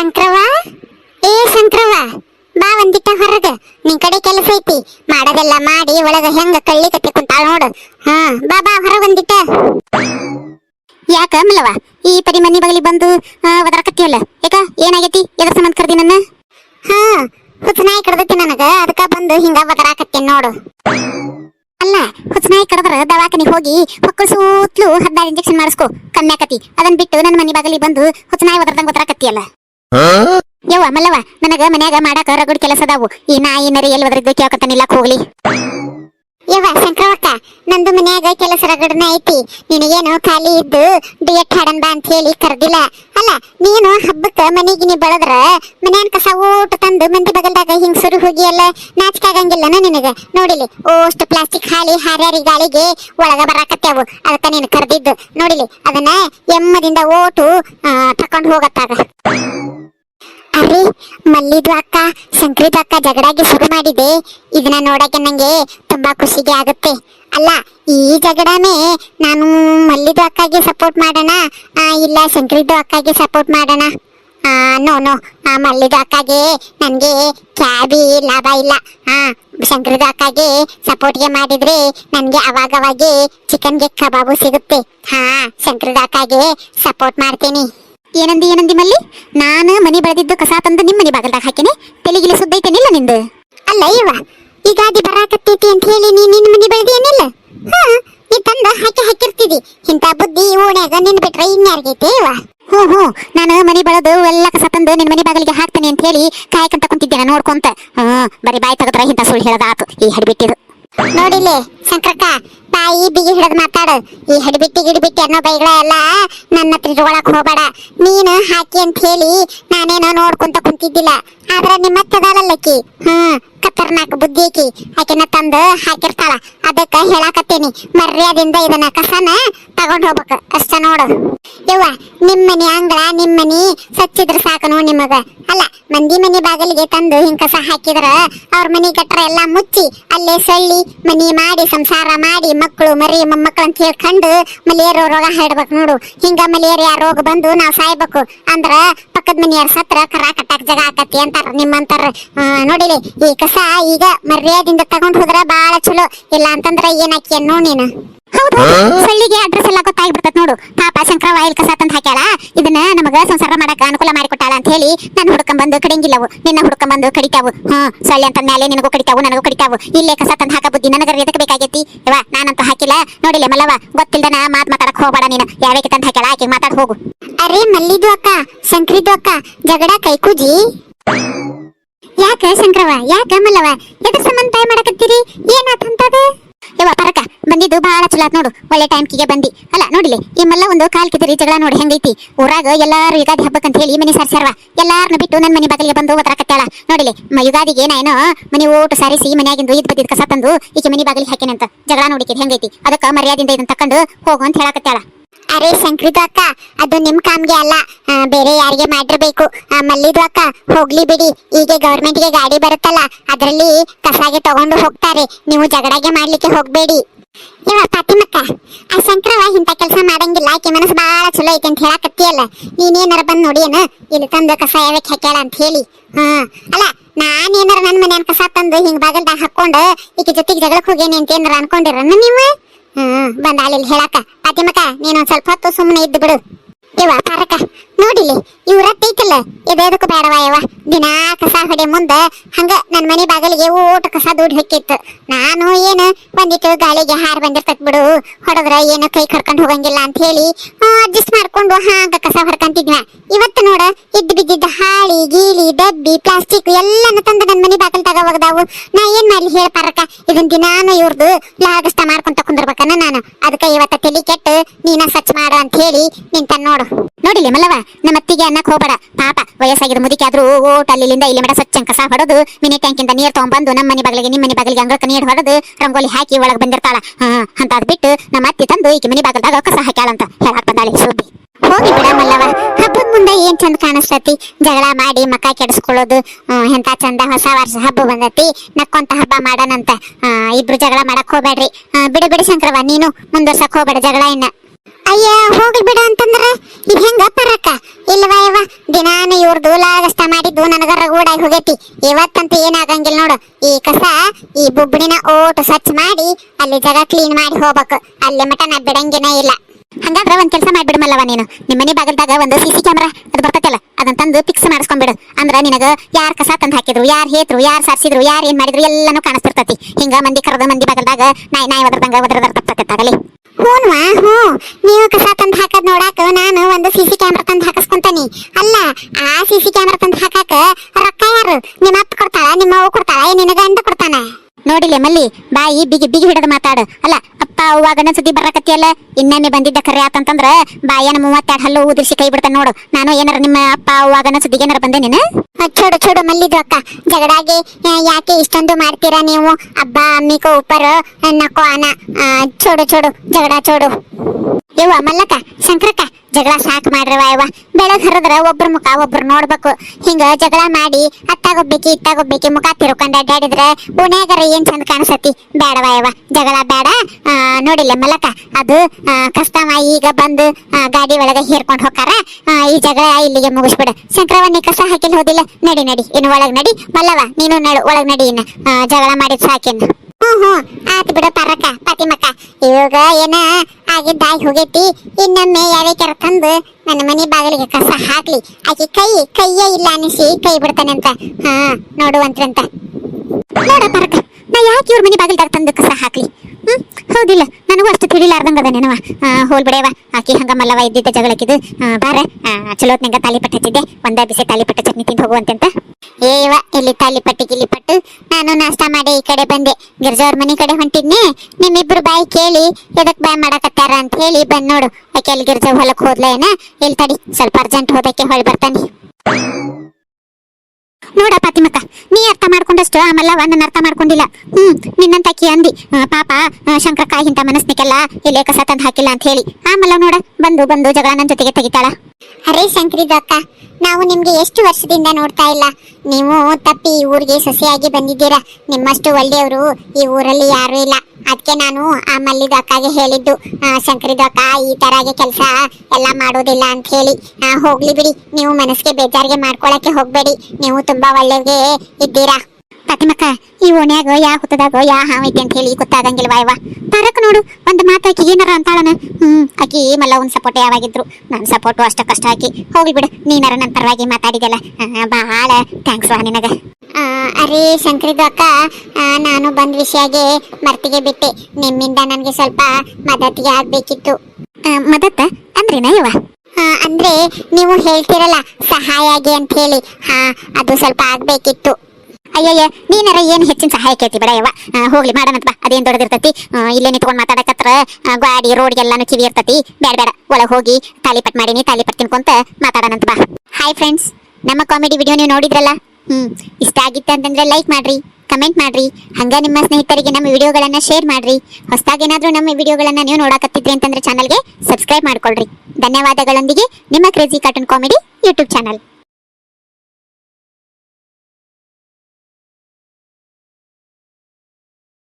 ಶಂಕ್ರವ ಏ ಶಂಕ್ರವ ಬಾ ಒಂದಿಟ್ಟ ಹೊರಗ. ನಿನ್ ಕಡೆ ಕೆಲಸ ಐತಿ. ಮಾಡೋದೆಲ್ಲ ಮಾಡಿ, ಒಳಗ ಹೆಂಗ ಕಳ್ಳಿ ಕಟ್ಟಿ ಕುಂತಾಳ ನೋಡು. ಹಾ, ಬಾ ಬಾ ಹೊರ ಒಂದಿಟ್ಟ. ಯಾಕ ಮಲ್ಲವ ಈ ಪರಿ ಮನಿ ಬಗಲಿ ಬಂದು ಒದರಾಕತ್ತೀವಲ್ಲ? ಯಾಕ ಏನಾಗೈತಿ? ಎದ್ರ ಸಂಬಂಧ ಕರ್ದಿ ನನ್ನ? ಹಾ ಹುಚ್ಚನಾಯಿ ಕಡ್ದತಿ ನನಗ. ಅದಕ್ಕ ಬಂದು ಹಿಂಗ ಒದರಾಕತ್ತೇನ್ ನೋಡು. ಅಲ್ಲ ಹುಚ್ಚನಾಯಿ ಕಡದ್ರ ದವಾಖಾನೆ ಹೋಗಿ ಹೊಕ್ಕಳು ಸೂತ್ಲು ಹದಿನಾರು ಇಂಜೆಕ್ಷನ್ ಮಾಡಿಸ್ಕೊ. ಕಮ್ಮಿ ಆಕತಿ. ಅದನ್ ಬಿಟ್ಟು ನನ್ನ ಮನಿ ಬಗಲಿ ಬಂದು ಹುಚ್ಚನಾಯಿ ಒದರ್ದಂಗ ಒದರಾಕತ್ತಿಯಲ್ಲ. ಯವ್ವ, ಮಲ್ಲವ್ವ, ನನಗ ಮನ್ಯಾಗ ಮಾಡಾಕ ರಗಡ್ ಕೆಲಸ ಅದಾವು ಈ ನಾಯಿ ನರಿ ಎಲ್ಲಿ ಒದರಿದ್ದು ಕೇಳ್ಕೊತ ನಿಲ್ಲಕ್ ಹೋಗ್ಲಿ ಯವ್ವ, ಶಂಕರವಕ್ಕ, ನಂದು ಮನ್ಯಾಗ ಕೆಲಸ ರಗಡನ ಐತಿ. ನಿನಗೇನು ಖಾಲಿ ಇದ್ದು ಡಿಯಟ್ ಹಾಡನ್ ಬಾ ಅಂತ ಹೇಳಿ ಕರ್ದಿಲ್ಲ. ಅಲ್ಲ, ನೀನು ಹಬ್ಬಕ್ಕ ಮನಿಗಿನಿ ಬಳದ್ರ ಮನ್ಯಾನ್ ಕಸ ಊಟ ತಂದು ಮಂದಿ ಬಗಲ್ದಾಗ ಹಿಂಗ್ ಸುರು ಹೋಗಿ ನಾಚಕ ನಾಚಿಕಾಗಂಗಿಲ್ಲನ ನಿನಗ? ನೋಡಿಲಿ, ಓಷ್ಟು ಪ್ಲಾಸ್ಟಿಕ್ ಹಾಲಿ ಹಾರ್ಯಾರಿ ಗಾಳಿಗೆ ಒಳಗ ಬರಾಕತ್ಯಾವು ಅದಕ್ಕ ನೀನು ಕರ್ದಿದ್ದು. ನೋಡಿಲಿ, ಅದನ್ನ ಎಮ್ಮದಿಂದ ಓಟು ತಕೊಂಡು ಹೋಗತ್ತಾಗ. ಅರೆ, ಮಲ್ಲಿದು ಅಕ್ಕ ಸಂಕ್ರಿತ ಅಕ್ಕ ಜಗಳಾಗಿ ಶುರು ಮಾಡಿದೆ. ಇದನ್ನ ನೋಡಕ್ಕೆ ನಂಗೆ ತುಂಬಾ ಖುಷಿಗೆ ಆಗುತ್ತೆ. ಅಲ್ಲ, ಈ ಜಗಳನೇ ನಾನು ಮಲ್ಲಿದು ಅಕ್ಕಗೆ ಸಪೋರ್ಟ್ ಮಾಡೋಣ? ಇಲ್ಲ ಸಂಕ್ರಿದು ಅಕ್ಕಗೆ ಸಪೋರ್ಟ್ ಮಾಡೋಣ? ನೋ ನೋ ಮಲ್ಲಿದು ಅಕ್ಕಗೆ ನನಗೆ ಕ್ಯಾಬಿ ಲಾಭ ಇಲ್ಲ. ಹಾ ಶಂಕರದ ಅಕ್ಕಗೆ ಸಪೋರ್ಟ್ಗೆ ಮಾಡಿದ್ರೆ ನನಗೆ ಅವಾಗವಾಗಿ ಚಿಕನ್ಗೆ ಕಬಾಬು ಸಿಗುತ್ತೆ. ಹಾ ಶಂಕರದ ಅಕ್ಕಗೆ ಸಪೋರ್ಟ್ ಮಾಡ್ತೀನಿ. ಏನಂದಿ ಏನಂದಿ ಮಲ್ಲಿ? ನಾನು ಮನಿ ಬೆಳೆದಿದ್ದು ಕಸ ತಂದು ನಿಮ್ಮ ಮನಿ ಬಾಗಲ್ದಾಗ ಹಾಕಿನಿ. ತೆಲಿಗಿಲಿ ಸುದ್ದೈತೇನಿಲ್ಲ ನಿಂದು? ಅಲ್ಲ ಇವ ಯುಗಾದಿ ಬರಾಕತ್ತೈತಿ ಅಂತ ಹೇಳಿ ನೀ ನಿನ್ನ ಮನಿ ಬೆಳೆದೇನಿಲ್ಲ ಹಾ ನೀ ತಂದ ಹಾಕಿ ಹಾಕಿರ್ತಿದಿ. ಇಂತ ಬುದ್ಧಿ ಓಣ್ಯಾಗ ನಿನ್ ಬಿಟ್ರೆ ಇನ್ಯಾರಿಗೈತೆ ಇವ ಹ್ಞೂ ಹ್ಞೂ ನಾನು ಮನಿ ಬೆಳೆದು ಎಲ್ಲ ಕಸ ತಂದು ನಿನ್ನ ಮನಿ ಬಾಗಿಲಿಗೆ ಹಾಕ್ತೇನೆ ಅಂತ ಹೇಳಿ ಕಾಯಕಂತ ಕುಂತಿದ್ದೇನೆ ನೋಡ್ಕೊಂತ. ಹ್ಮ್ ಬರೀ ಬಾಯಿ ತೆಗೆದ್ರೆ ಇಂಥ ಸುಳ್ಳು ಹೇಳದಾತು. ಈ ಹಡಿಬಿಟ್ಟಿದು ನೋಡಿಲೆ, ಶಂಕರಕ್ಕ ತಾಯಿ ಬಿಗಿ ಹಿಡಿದು ಮಾತಾಡು. ಈ ಹಡಿಬಿಟ್ಟಿ ಗಿಡಿಬಿಟ್ಟಿ ಅನ್ನೋ ಬೈಗಳ ಎಲ್ಲ ನನ್ನ ಹತ್ರ ಇಟ್ಕೊಳಕ್ ಹೋಗ್ಬೇಡ. ನೀನು ಹಾಕಿ ಅಂತ ಹೇಳಿ ನಾನೇನೋ ನೋಡ್ಕೊಂತ ಕುಂತಿದ್ದಿಲ್ಲ. ಆದ್ರೆ ನಿಮ್ಮ ಅತ್ತದಾಳಲ್ಲಕ್ಕಿ ಹ್ಮ್ ಖತರ್ನಾಕ್ ಬುದ್ಧಿ ಐಕಿ ಆಕಿನ ತಂದು ಹಾಕಿರ್ತಾಳ. ಅದಕ್ಕ ಹೇಳಾಕತ್ತೀನಿ. ಮರ್ಯಾದಿಂದ ಇದನ್ನ ಕಸನ ತಗೊಂಡ್ ಹೋಗ್ಬೇಕು. ಅಷ್ಟ ನೋಡು. ಯವ್ವ, ನಿಮ್ಮನಿ ಅಂಗಳ, ನಿಮ್ಮನಿ ಸಚ್ಚಿದ್ರ ಸಾಕು ನೋಡಿ ನಿಮಗ. ಅಲ್ಲ, ಮಂದಿ ಮನಿ ಬಾಗಿಲಿಗೆ ತಂದು ಹಿಂಗ್ ಕಸ ಹಾಕಿದ್ರ ಅವ್ರ ಮನಿ ಗಟ್ರ ಎಲ್ಲಾ ಮುಚ್ಚಿ ಅಲ್ಲೇ ಸೊಳ್ಳಿ ಮನಿ ಮಾಡಿ, ಸಂಸಾರ ಮಾಡಿ, ಮಕ್ಕಳು, ಮರಿ ಮೊಮ್ಮಕ್ಕಳು ಅಂತ ಹೇಳ್ಕೊಂಡು ಮಲೇರಿಯಾ ರೋಗ ಹರಡ್ಬೇಕು ನೋಡು. ಹಿಂಗ ಮಲೇರಿಯಾ ರೋಗ ಬಂದು ನಾವು ಸಾಯ್ಬೇಕು. ಅಂದ್ರ ಪಕ್ಕದ ಮನೆಯವ್ರ ಸತ್ರ ಕರ ಕಟ್ಟಾಕ ಜಾಗ ಆಕತಿ ಅಂತಾರ ನಿಮ್ಮಂತಾರ ನೋಡಿಲಿ, ಈ ಕಸ ಈಗ ಮರ್ಯಾದಿಂದ ತಗೊಂಡ್ ಹೋದ್ರ ಬಾಳ ಚಲೋ. ಇಲ್ಲ ಅಂತಂದ್ರ ಏನಾಕಿ ಅನ್ನೋ ನೀನು? ಸಳ್ಳಿಗೆ ಅಡ್ರೆಸ್ ಎಲ್ಲ ಗೊತ್ತಾಗಿ ಬಿಡ್ತದ ನೋಡು. ಪಾಪ ಶಂಕರ ವಾಯಿಲ್ ಕಸ ತಂದ್ ಹಾಕ್ಯಾಳ. ಇದನ್ನ ನಮಗ ಸಂಸಾರ ಮಾಡಕ ಅನುಕೂಲ ಮಾಡಿಕೊಟ್ಟಾಳ ಅಂತ ಹೇಳಿ ನಾನು ಹುಡ್ಕೊಂಡ್ ಬಂದು ಕಡಿಂಗಿಲ್ಲವು. ನಿನ್ನ ಹುಡ್ಕೊಂಡ್ ಬಂದು ಕಡಿತಾವು. ಹ್ಮ್ ಸೊಳ್ಳೆ ಅಂತ ಮೇಲೆ ನಿನಗೂ ಕಡಿತಾವು ನನಗೂ ಕಡಿತಾವು. ಇಲ್ಲೇ ಕಸ ತಂದ್ ಹಾಕ ಬುದ್ಧಿ ನನಗ ಎದಕ್ ಬೇಕಾಗೈತಿ. ಇವ ನಾನಂತೂ ಹಾಕಿಲ್ಲ. ನೋಡಿಲ್ಲ ಮಲ್ಲವ ಗೊತ್ತಿಲ್ದನ ಮಾತ್ ಮಾತಾಡಕ್ ಹೋಗ್ಬೇಡ ನೀನು. ಯಾವ್ಯಾಕೆ ತಂದ್ ಹಾಕ್ಯಾಳ? ಆಕೆ ಮಾತಾಡ್ ಹೋಗು. ಅರೆ ಮಲ್ಲಿದು ಅಕ್ಕ ಶಂಕರಿದು ಅಕ್ಕ ಜಗಡ ಕೈಕೂಜಿ. ಯಾಕ ಶಂಕರವ ಯಾಕ ಮಲ್ಲವ ಎದ್ರ ಸಂಬಂಧ ಮಾಡಕತ್ತೀರಿ? ಏನಾತಂತದ ಯವ್ವ, ಪರಕ, ಬಂದಿದ್ದು ಬಹಳ ಚಲೋ ಆತ್ ನೋಡು. ಒಳ್ಳೆ ಟೈಮ್ಕಿಗೆ ಬಂದಿ. ಅಲ್ಲ, ನೋಡಿಲಿ ಈ ಮಲ್ಲ ಒಂದು ಕಾಲ್ ಕಿತ್ತರಿ ಜಗಳ ನೋಡಿ ಹೆಂಗೈತಿ? ಊರಾಗ ಎಲ್ಲಾರು ಯುಗಾದಿ ಹಬ್ಬಕ್ಕಂತ ಹೇಳಿ ಮನೆ ಸಾರ್ಸ್ಯಾರವ ಎಲ್ಲಾರನ್ನ ಬಿಟ್ಟು ನನ್ನ ಮನೆ ಬಗಲಿಗೆ ಬಂದು ಒದರಾಕತ್ತಾಳ ನೋಡಿಲಿ ಯುಗಾದಿಗೆ ನಾನೇನೋ ಮನೆ ಓಟು ಸಾರಿಸಿ ಮನ್ಯಾಗಿಂದು ಇದ್ ಬದಿದ್ ಕಸ ತಂದು ಈಕೆ ಮನಿ ಬಾಗಿಲಿಗೆ ಹಾಕಿನಂತ ಜಗಳ ನೋಡಿಕಿದ್ ಹೆಂಗೈತಿ? ಅದಕ್ಕ ಮರ್ಯಾದಿಂದ ಇದನ್ನ ತಕೊಂಡು ಹೋಗು ಅಂತ ಹೇಳಕತ್ತಾಳ ಅರೆ ಶಂಕರಿತ ಅಕ್ಕ, ಅದು ನಿಮ್ ಕಾಮ್ಗೆ ಅಲ್ಲ. ಬೇರೆ ಯಾರಿಗೆ ಮಾಡಿರ್ಬೇಕು ಮಲ್ಲಿದು ಅಕ್ಕ, ಹೋಗ್ಲಿ ಬಿಡಿ. ಈಗ ಗೌರ್ಮೆಂಟ್ಗೆ ಗಾಡಿ ಬರುತ್ತಲ್ಲ, ಅದರಲ್ಲಿ ಕಸಾಗೆ ತಗೊಂಡು ಹೋಗ್ತಾರೆ. ನೀವು ಜಗಡಾಗೆ ಮಾಡ್ಲಿಕ್ಕೆ ಹೋಗ್ಬೇಡಿ. ಇವ ಫಾತಿಮಕ್ಕ ಆ ಶಂಕರವ ಇಂಥ ಕೆಲಸ ಮಾಡಂಗಿಲ್ಲ. ಆಕೆ ಮನಸ್ಸು ಬಾಳ ಚಲೋ ಐತೆ ಅಂತ ಹೇಳಕತ್ತಿಯಲ್ಲ. ನೀನೇನಾರ ಬಂದ್ ನೋಡಿ ಏನ ಇಲ್ಲಿ ತಂದು ಕಸ ಯಾವಕ್ಕೆ ಹಾಕ್ಯಾಳ ಅಂತ ಹೇಳಿ. ಹಾ, ಅಲ್ಲ, ನಾನೇನಾರ ನನ್ನ ಮನ್ಯಾನ ಕಸ ತಂದು ಹಿಂಗ್ ಬಾಗಲ್ದಾಗ ಹಾಕೊಂಡು ಈಕೆ ಜೊತೆಗೆ ಜಗಳಕ್ಕೆ ಹೋಗೇನಿ ಅಂತ ಏನಾರ ಅನ್ಕೊಂಡಿರನ್ನ ನೀವು? ಹ್ಮ್ ಬಂದ ಅಲ್ಲಿ ಹೇಳಾಕ. ಫಾತಿಮಕ್ಕ ನೀನು ಒಂದ್ ಸ್ವಲ್ಪ ಹೊತ್ತು ಸುಮ್ಮನೆ ಇದ್ದು ಬಿಡು. ಇವ ಪಾರಕ ನೋಡಿಲಿ ಇವ್ರತ್ತೈತಲ್ಲ ಇದಕ್ಕೂ ಬೇಡವಾ ಯವ್ವ? ದಿನಾ ಮುಂದ ಹಂಗ ನನ್ನ ಮನೆ ಬಾಗಿಲಿಗೆ ಊಟ ಕಸ ದುಡ್ಡು ಹೊಕ್ಕಿತ್ತು ನಾನು ಏನು ಬಂದಿತ್ತು ಗಾಳಿಗೆ ಹಾರ್ ಬಂದಿರ್ತಕ್ ಬಿಡು ಹೊಡೆದ್ರ ಏನು ಕೈ ಕಡ್ಕೊಂಡು ಹೋಗಂಗಿಲ್ಲ ಅಂತ ಹೇಳಿ ಅಡ್ಜಸ್ಟ್ ಮಾಡ್ಕೊಂಡು ಹಾಂಗ ಕಸ ಹೊಡ್ಕಂತಿದ್ವ. ಇವತ್ತು ನೋಡ, ಇದ್ದು ಬಿದ್ದಿದ್ದ ಹಾಳಿ, ಗೀಳಿ, ಡಬ್ಬಿ ಪ್ಲಾಸ್ಟಿಕ್ ಎಲ್ಲಾನು ತಂದು ನನ್ನ ಮನೆ ಬಾಗಿಲು ತಗ ಹೋಗದಾವು ನಾ ಏನ್ ಮಾಡ್ಲಿ ಹೇಳ ಪಾರಕ ಇದನ್ ದಿನಾನು ಇವ್ರದ್ದು ಲಾಗಷ್ಟ ಮಾಡ್ಕೊಂತ ಕುಂದಿರ್ಬೇಕನ್ನ ನಾನು. ಅದಕ್ಕೆ ಇವತ್ತ ತಲಿ ಕೆಟ್ಟು ನೀನ ಸ್ವಚ್ಛ ಮಾಡು ಅಂತ ಹೇಳಿ ನಿಂತ ನೋಡು. ನೋಡಿಲಿ ಮಲ್ಲವ ನಮ್ಮ ಅತ್ತಿಗೆ ಅನ್ನಕ್ ಹೋಗ್ಬೇಡ. ಪಾಪ, ವಯಸ್ಸಾಗಿದ ಮುದುಕಿ ಆದ್ರೂ ಓಟ್ ಅಲ್ಲಿಂದ ಇಲ್ಲಿ ಮಡ ಸ್ವಚ್ಛ ಕಸ ಹೊಡೆದು ಮಿನಿ ಟ್ಯಾಂಕಿಂದ ನೀರ್ ತಗೊಂಡ್ಬಂದು ನಮ್ಮ ಮನೆ ಬಾಗಿಲಿಗೆ ನಿಮ್ಮ ಮನೆ ಬಾಗಿಲಿಗೆ ಅಂಗಳಕ್ಕೆ ನೀರ್ ಹೊಡೆದು ರಂಗೋಲಿ ಹಾಕಿ ಒಳಗೆ ಬಂದಿರ್ತಾಳ. ಹಾ ಅಂತ ಬಿಟ್ಟು ನಮ್ಮ ಅತ್ತಿ ತಂದು ಈಕೆ ಮನೆ ಬಾಗಿಲ್ದಾಗ ಕಸ ಹಾಕ್ಯಾಳಂತ ಹೇಳಕ್ ಬಂದಾಳೆ ಸುದ್ದಿ ಹೋಗಿ ಬಿಡ ಹಬ್ಬದ ಮುಂದೆ ಏನ್ ಚಂದ ಕಾಣಿಸ್ತತಿ? ಜಗಳ ಮಾಡಿ ಮಕ್ಕ ಕೆಡಿಸ್ಕೊಳ್ಳೋದು ಎಂತ ಚಂದ ಹೊಸ ವರ್ಷ ಹಬ್ಬ ಬಂದತಿ ನಕ್ಕೊಂತ ಹಬ್ಬ ಮಾಡೋಣಂತ. ಆ, ಇಬ್ರು ಜಗಳ ಮಾಡಕ್ ಹೋಗ್ಬೇಡ್ರಿ. ಬಿಡು ಬಿಡು ಶಂಕರವ ನೀನು ಮುಂದುವರ್ಸಕ್ ಹೋಗ್ಬೇಡ ಜಗಳ ಇನ್ನ. ಅಯ್ಯ, ಹೋಗ್ಲಿ ಬಿಡು ಅಂತಂದ್ರ ಇದು ಹೆಂಗ ಪರಕ್ಕ ಇಲ್ವಾ ಇವ ದಿನಾನು ಇವ್ರದ್ದು ಲಾಗಷ್ಟ ಮಾಡಿದ್ದು ನನಗ ರಗೂಡಾಗಿ ಹೋಗೈತಿ. ಇವತ್ತಂತ ಏನಾಗಂಗಿಲ್ಲ ನೋಡು. ಈ ಕಸ, ಈ ಬುಬ್ಬಿನ ಓಟು ಸ್ವಚ್ಛ ಮಾಡಿ ಅಲ್ಲಿ ಜಾಗ ಕ್ಲೀನ್ ಮಾಡಿ ಹೋಗ್ಬೇಕು. ಅಲ್ಲಿ ಮಟ ನಾ ಬಿಡಂಗಿನ ಇಲ್ಲ. ಹಂಗಾದ್ರೆ ಒಂದ್ ಕೆಲಸ ಮಾಡ್ಬಿಡ್ಮಲ್ಲವ ನೀನು. ನಿಮ್ಮ ಮನೆ ಬಾಗಲ್ದಾಗ ಒಂದು ಸಿ ಸಿ ಕ್ಯಾಮ್ರಾ ಅದು ಬರ್ತೈತಲ್ಲ ಅದನ್ನ ತಂದು ಫಿಕ್ಸ್ ಮಾಡಿಸ್ಕೊಂಡ್ಬಿಡು ಅಂದ್ರ ನಿನಗ ಯಾರ್ ಕಸ ತಂದು ಹಾಕಿದ್ರು, ಯಾರ್ ಹೇತ್ರು, ಯಾರ್ ಸಾರ್ಸಿದ್ರು, ಯಾರ್ ಏನ್ ಮಾಡಿದ್ರು ಎಲ್ಲಾನು ಕಾಣಿಸ್ತಿರ್ತೈತಿ. ಹಿಂಗ ಮಂದಿ ಕರೆದ ಮಂದಿ ಬಾಗಲ್ದಾಗ ನಾಯಿ ನಾಯಿ ಒದ್ರದಂಗ ಒದ್ರದರ್ ತಪ್ಪತ್ತಾಗಲಿ ಹೂನ್ವಾ? ಹೂ. ನೀವು ಕಸ ತಂದ್ ಹಾಕದ್ ನೋಡಾಕ ನಾನು ಒಂದು ಸಿ ಸಿ ಕ್ಯಾಮ್ರಾ ತಂದು ಹಾಕಿಸ್ಕೊಂತಾನಿ. ಅಲ್ಲ, ಆ ಸಿ ಸಿ ಕ್ಯಾಮ್ರಾ ತಂದು ಹಾಕಾಕ ರೊಕ್ಕ ಯಾರು? ನಿಮ್ಮ ಅಪ್ಪ ಕೊಡ್ತಾಳ, ನಿಮ್ಮ ಅವ್ವ ಕೊಡ್ತಾಳ ಏನ್ ನಿನಗ ಗಂಡ ಕೊಡ್ತಾನ? ನೋಡಿಲೆ ಮಲ್ಲಿ, ಬಾಯಿ ಬಿಗಿ ಬಿಗಿ ಹಿಡಿದು ಮಾತಾಡು. ಅಲ್ಲ, ಅಪ್ಪ ಅವ್ವ ಗಂಡನ ಸುದ್ದಿ ಬರಕತ್ತಿಯಲ್ಲ? ಇನ್ನೊಮ್ಮೆ ಬಂದಿದ್ದ ಕರೆ ಆತಂತಂದ್ರ ಬಾಯನ ಮೂವತ್ತೆರಡು ಹಲ್ಲು ಉದುರಿಸಿ ಕೈ ಬಿಡ್ತಾನೆ ನೋಡು. ನಾನು ಏನಾರ ನಿಮ್ಮ ಅಪ್ಪ ಅವ್ವ ಗಂಡನ ಸುದ್ದಿಗೆ ಏನಾರ ಬಂದೆ ನೀನು? ಚೋಡು ಚೋಡು ಮಲ್ಲಿದು ಅಕ್ಕ. ಜಗಡಾಗಿ ಯಾಕೆ ಇಷ್ಟೊಂದು ಮಾಡ್ತೀರಾ ನೀವು? ಅಬ್ಬ, ಅಮ್ಮಿಕೋ ಉಪ್ಪರು ನಕ್ಕೋ ಅನ ಚೋಡು ಚೋಡು ಜಗಡ ಚೋಡು ಇವ ಮಲ್ಲಕ್ಕ, ಶಂಕರಕ್ಕ. ಜಗಳ ಸಾಕ್ ಮಾಡ್ರವ ಯವ್ವ. ಬೆಳಗ್ ಹರಿದ್ರ ಒಬ್ರ ಮುಖ ಒಬ್ರು ನೋಡ್ಬೇಕು. ಹಿಂಗ ಜಗಳ ಮಾಡಿ ಅತ್ತಾಗೊಬ್ಬೇಕಿ ಇತ್ತಾಗೊಬ್ಬೇಕಿ ಮುಖ ತಿರ್ಕೊಂಡ್ ಅಡ್ಡಾಡಿದ್ರ ಓಣ್ಯಾಗರ ಏನ್ ಚಂದ ಕಾಣಿಸತಿ? ಬೇಡವ ಯವ್ವ. ಜಗಳ ಬೇಡ ನೋಡಿಲ್ಲ ಮಲಕ. ಅದು ಕಸ್ತಮ ಈಗ ಬಂದು ಗಾಡಿ ಒಳಗೆ ಹೇರ್ಕೊಂಡ್ ಹೋಗಾರ ಈ ಜಗಳ ಇಲ್ಲಿಗೆ ಮುಗಿಸ್ಬಿಡ. ಶಂಕರವನ್ನಿ ಕಸ ಹಾಕಿಲ್ ಹೋದಿಲ್ಲ. ನಡಿ ನಡಿ. ಇನ್ನು ಒಳಗ್ ನಡಿ. ಮಲ್ಲವ ನೀನು ನಡು, ಒಳಗ್ ನಡಿ ಇನ್ನ. ಜಗಳ ಮಾಡಿದ್ ಸಾಕಿನ್. ಹ್ಞೂ ಹ್ಮ್. ಆತ್ ಬಿಡ ಪರಕ ಪತಿಮಕ್ಕ ಇವಾಗ ಏನ ಆಗಿದ್ದಾಗಿ ಹೋಗೈತಿ, ಇನ್ನೊಮ್ಮೆ ಯಾರೇ ಕರ್ಕೊಂಡು ನನ್ನ ಮನೆ ಬಾಗಿಲಿಗೆ ಕಸ ಹಾಕ್ಲಿ. ಆಕೆ ಕೈ, ಕೈಯೇ ಇಲ್ಲ ಅನಿಸಿ ಕೈ ಬಿಡ್ತಾನೆ ಅಂತ. ಹಾ ನೋಡುವಂತ್ರಂತ ನೋಡ ಪರಕ ನಾ ಯಾಕೆ ಇವ್ರ ಮನೆ ಬಾಗಿಲ್ದಾಗ ತಂದು ಕಸ ಹಾಕ್ಲಿ? ಹ್ಮ್? ಹೌದಿಲ್ಲ. ನನಗೂ ಅಷ್ಟು ತಿಳಿಲಾರ್ದಂಗ ಅದ ನೆನವ ಹೋಲ್ ಬಿಡೇವ. ಆಕಿ ಹಂಗ ಮಲ್ಲವ ಇದ್ದಿದ್ದ ಜಗಳಕ್ಕಿದು. ಬಾರ. ಚಲೋತ್ನಂಗ ತಾಲಿಪಟ್ಟು ಹಚ್ಚಿದ್ದೆ ಒಂದೇ ಬಿಸಿ ತಾಲಿಪಟ್ಟು ಚಟ್ನಿ ತಿಂದು ಹೋಗುವಂತೆ ಏವ ಇಲ್ಲಿ ತಾಲಿಪಟ್ಟು ಗಿಲಿಪಟ್ಟು ನಾನು ನಾಷ್ಟ ಮಾಡಿ ಈ ಕಡೆ ಬಂದೆ. ಗಿರ್ಜಾವ್ರ ಮನೆ ಕಡೆ ಹೊಂಟಿದ್ನಿ. ನಿಮ್ಮಿಬ್ರು ಬಾಯಿ ಕೇಳಿ ಎದಕ್ ಬಾಯ್ ಮಾಡಕತ್ತಾರ ಅಂತ ಹೇಳಿ ಬಂದ್ ನೋಡು. ಆಕೆ ಅಲ್ಲಿ ಗಿರ್ಜಾ ಹೊಲಕ್ ಹೋದ್ಲ ಏನ? ಇಲ್ಲಿ ತಡಿ. ಸ್ವಲ್ಪ ಅರ್ಜೆಂಟ್ ಹೋದಕ್ಕೆ ಹೊಳ್ ಬರ್ತಾನೆ. ನೋಡ ಪಾತಿಮಕ್ಕ ನೀ ಅರ್ಥ ಮಾಡ್ಕೊಂಡಷ್ಟು ಆಮೇಲೆ ನನ್ನ ಅರ್ಥ ಮಾಡ್ಕೊಂಡಿಲ್ಲ. ಹ್ಮ್ ನಿನ್ನಂತಾಕಿ ಅಂದಿ. ಆ, ಪಾಪ ಹಿಂತ ಶಂಕರಕ್ಕ ಇಂಥ ಮನಸ್ನಿಗೆಲ್ಲ ಇಲ್ಲೇ ಕಸ ತಂದು ಹಾಕಿಲ್ಲ ಅಂತ ಹೇಳಿ. ಆ ಮಲ್ಲ ನೋಡ ಬಂದು ಬಂದು ಜಗಳ ನನ್ನ ಜೊತೆಗೆ ತೆಗಿತಾಳ. ಅರೇ ಶಂಕರಿ ಅಕ್ಕ ನಾವು ನಿಮ್ಗೆ ಎಷ್ಟು ವರ್ಷದಿಂದ ನೋಡ್ತಾ ಇಲ್ಲ? ನೀವು ತಪ್ಪಿ ಈ ಊರಿಗೆ ಸಸಿಯಾಗಿ ಬಂದಿದ್ದೀರಾ? ನಿಮ್ಮಷ್ಟು ಒಳ್ಳೆಯವರು ಈ ಊರಲ್ಲಿ ಯಾರು ಇಲ್ಲ. ಅದಕ್ಕೆ ನಾನು ಆ ಮಲ್ಲಿದ ಅಕ್ಕಗೆ ಹೇಳಿದ್ದು. ಶಂಕರಿದು ಅಕ್ಕ, ಈ ತರಾಗೆ ಕೆಲಸ ಎಲ್ಲ ಮಾಡೋದಿಲ್ಲ ಅಂತ ಹೇಳಿ. ಹೋಗ್ಲಿ ಬಿಡಿ. ನೀವು ಮನಸ್ಸಿಗೆ ಬೇಜಾರಿಗೆ ಮಾಡ್ಕೊಳಕ್ಕೆ ಹೋಗ್ಬೇಡಿ. ನೀವು ತುಂಬಾ ಒಳ್ಳೆಗೆ ಇದ್ದೀರಾ? ಪ್ರತಿಮಕ್ಕ ಈ ಓಣ್ಯಾಗ, ಯಾ ಹುತ್ತದಾಗ, ಯಾ ಹಾವೈತೆ ಅಂತ ಹೇಳಿ ಗೊತ್ತಾಗಂಗಿಲ್ವಾ ಇವ? ತರಕ್ ನೋಡು. ಒಂದು ಮಾತು ಆಕಿ ಏನಾರ ಅಂತಾಳನ ಹ್ಮ್ ಆಕಿ ಮಲ್ಲ ಒಂದ್ ಸಪೋರ್ಟ್ ಯಾವಾಗಿದ್ರು ನನ್ ಸಪೋರ್ಟ್ ಅಷ್ಟ ಕಷ್ಟ ಆಕಿ ಹೋಗ್ಲಿ ಬಿಡು ನೀನಾರ ನನ್ನ ಪರವಾಗಿ ಮಾತಾಡಿದಲ್ಲ ಬಹಳ ಥ್ಯಾಂಕ್ಸ್ ವಾ ನಿನಗ. ಅರೇ ಶಂಕರಿದು ಅಕ್ಕ ಆ, ನಾನು ಬಂದ ವಿಷಯಗೆ ಮರ್ತಿಗೆ ಬಿಟ್ಟೆ. ನಿಮ್ಮಿಂದ ನನಗೆ ಸ್ವಲ್ಪ ಮದತಿಗೆ ಆಗ್ಬೇಕಿತ್ತು. ಮದತ್ತ ಅಂದ್ರೇನ ಇವ ಅಂದ್ರೆ ನೀವು ಹೇಳ್ತಿರಲ್ಲ ಸಹಾಯಾಗಿ ಅಂತ ಹೇಳಿ. ಹಾ ಅದು ಸ್ವಲ್ಪ ಆಗ್ಬೇಕಿತ್ತು. ಅಯ್ಯಯ್ಯ ನೀನಾರ ಏನು ಹೆಚ್ಚಿನ ಸಹಾಯ ಕೇಳ್ತಿ ಬೇಡ ಯವ್ವ? ಆ, ಹೋಗ್ಲಿ ಮಾಡೋಣಂತ ಬಾ. ಅದೇನ್ ದೊಡ್ಡದಿರ್ತತಿ? ಇಲ್ಲೇ ನಿಂತ್ಕೊಂಡ್ ಮಾತಾಡಕತ್ರ ಗಾಡಿ ರೋಡ್ ಎಲ್ಲಾನು ಕಿವಿ ಇರ್ತತಿ. ಬೇಡ ಬೇಡ ಒಳಗ್ ಹೋಗಿ ತಾಲಿಪಟ್ ಮಾಡೀನಿ ತಾಲಿಪಟ್ ತಿನ್ಕೊಂತ ಮಾತಾಡೋಣಂತ ಬಾ. ಹಾಯ್ ಫ್ರೆಂಡ್ಸ್ ನಮ್ಮ ಕಾಮಿಡಿ ವಿಡಿಯೋ ನೀವು ನೋಡಿದ್ರಲ್ಲ? ಹ್ಮ್ ಇಷ್ಟ ಆಗಿತ್ತು ಅಂತಂದ್ರೆ ಲೈಕ್ ಮಾಡ್ರಿ ಕಮೆಂಟ್ ಮಾಡ್ರಿ. ಹಂಗೆ ನಿಮ್ಮ ಸ್ನೇಹಿತರಿಗೆ ನಮ್ಮ ವಿಡಿಯೋಗಳನ್ನ ಶೇರ್ ಮಾಡ್ರಿ. ಹೊಸದಾಗಿ ಏನಾದ್ರೂ ನಮ್ಮ ವಿಡಿಯೋಗಳನ್ನ ನೀವು ನೋಡಕತ್ತಿದ್ರಿ ಅಂತಂದ್ರೆ ಚಾನಲ್ಗೆ ಸಬ್ಸ್ಕ್ರೈಬ್ ಮಾಡ್ಕೊಳ್ರಿ. ಧನ್ಯವಾದಗಳೊಂದಿಗೆ ನಿಮ್ಮ crazy cartoon comedy YouTube channel